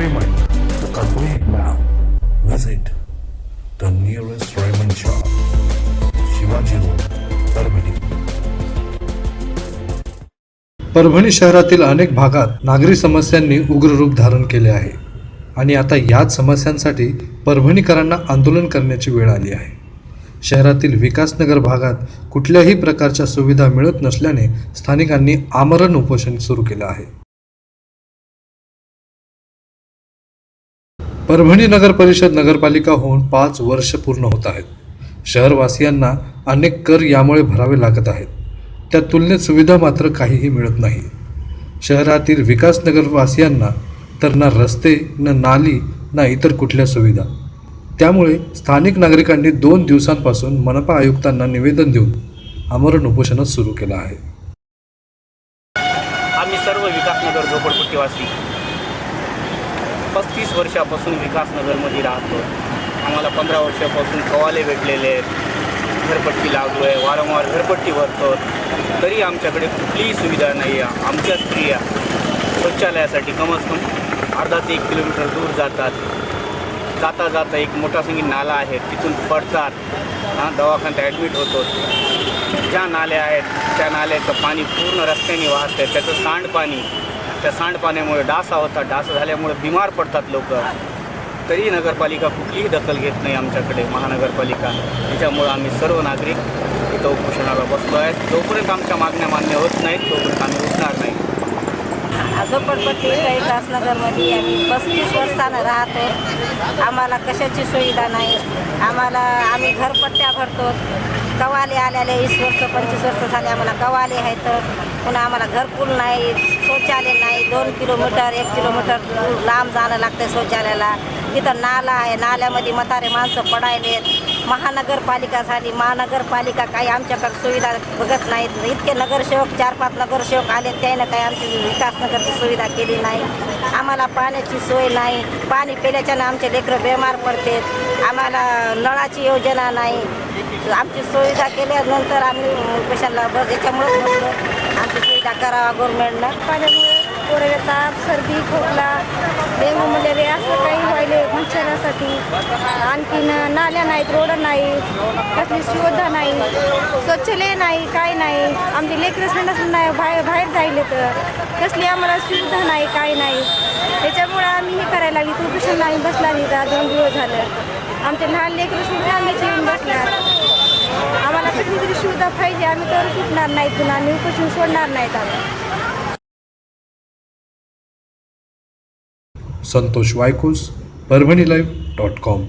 Raymond. The complete map, visit the nearest Raymond shop. Shivaji Road, Parbhani Parbhani शहरातील अनेक भागात नागरी समस्यांनी उग्र रूप धारण केले आहे. आणि आता याच समस्यांसाठी परभणीकरांना आंदोलन करण्याची वेळ आली आहे. शहरातील विकासनगर भागात कुठल्याही प्रकारच्या सुविधा मिळत नसल्याने स्थानिकांनी आमरण उपोषण सुरू केलं आहे. परभणी नगर परिषद नगरपालिका होऊन पाच वर्ष पूर्ण होत आहेत. शहरवासियांना अनेक कर यामुळे भरावे लागत आहेत. त्या तुलनेत सुविधा मात्र काहीही मिळत नाही. शहरातील विकास नगरवासियांना तर ना रस्ते न नाली ना इतर कुठल्या सुविधा. त्यामुळे स्थानिक नागरिकांनी दोन दिवसांपासून मनपा आयुक्तांना निवेदन देऊन आमरण उपोषणात सुरू केलं आहे. आम्ही सर्व विकासनगर झोपडपट्टीवासी पस्तीस वर्षापासून विकासनगरमध्ये राहतो. आम्हाला पंधरा वर्षापासून कवाले भेटलेले आहेत. घरपट्टी लागलो आहे वारंवार घरपट्टी भरतो. तरी आमच्याकडे कुठलीही सुविधा नाही आहे. आमच्या स्त्रिया शौचालयासाठी कमस कम अर्धा ते एक किलोमीटर दूर जातात. जाता जाता एक मोठा संगीत नाला आहे. तिथून पडतात. हां दवाखान्यात ॲडमिट होतो. ज्या नाल्या आहेत त्या नाल्याचं पाणी पूर्ण रस्त्याने वाहतं आहे. त्याचं सांडपाणी त्या सांडपाण्यामुळे डासा होतात डास झाल्यामुळे बिमार पडतात लोक. तरी नगरपालिका कुठलीही दखल घेत नाही आमच्याकडे महानगरपालिका. त्याच्यामुळं आम्ही सर्व नागरिक इथं उपोषणाला बसलो आहेत. जोपर्यंत आमच्या मागण्या मान्य होत नाहीत तोपर्यंत आम्ही उठणार नाही. झोपडपट्टी कैलासनगरमध्ये आम्ही पस्तीस वर्षानं राहतो. आम्हाला कशाची सुविधा नाही. आम्हाला आम्ही घरपट्ट्या भरतो. कवाले आल्याले वीस वर्ष पंचवीस वर्ष झाले आम्हाला कवाले आहेत. पुन्हा आम्हाला घरकुल नाही शौचालय नाही. दोन किलोमीटर एक किलोमीटर लांब जाणं लागतं शौचालयाला. तिथं नाला आहे. नाल्यामध्ये म्हातारे माणसं पडायलेत. महानगरपालिका झाली. महानगरपालिका काही आमच्याकडे सुविधा बघत नाहीत. इतके नगरसेवक चार पाच नगरसेवक आले त्यानं काही आमची विकासनगरची सुविधा केली नाही. आम्हाला पाण्याची सोय नाही. पाणी पिल्याच्यानं आमचे लेकरं बेमार पडते आम्हाला नळाची योजना नाही. आमची सुविधा केल्यानंतर आम्ही कशाला बस याच्यामुळेच करावा गव्हर्नमेंटनं पाण्यामुळे पोरं ताप सर्दी खोकला डेंगू मलेरिया असं काही व्हायले मच्छरासाठी आणखीन नाल्या नाहीत रोड नाही कसली सुविधा नाही स्वच्छलय नाही काय नाही. आमचे लेकरच नाही बाहेर बाहेर जायले तर. कसली आम्हाला सुविधा नाही काय नाही. त्याच्यामुळं आम्ही हे करायला लागली उपोषणला आम्ही बसला नाही तर दोन दिवस झालं. आमचे लहान लेकरं सुद्धा आम्ही येऊन बसणार आम्हाला कसली तरी सुविधा पाहिजे आम्ही तर सुटणार नाही पुन्हा आम्ही उपोषण सोडणार नाहीत आम्ही. Santosh Waykus Parbhani live dot com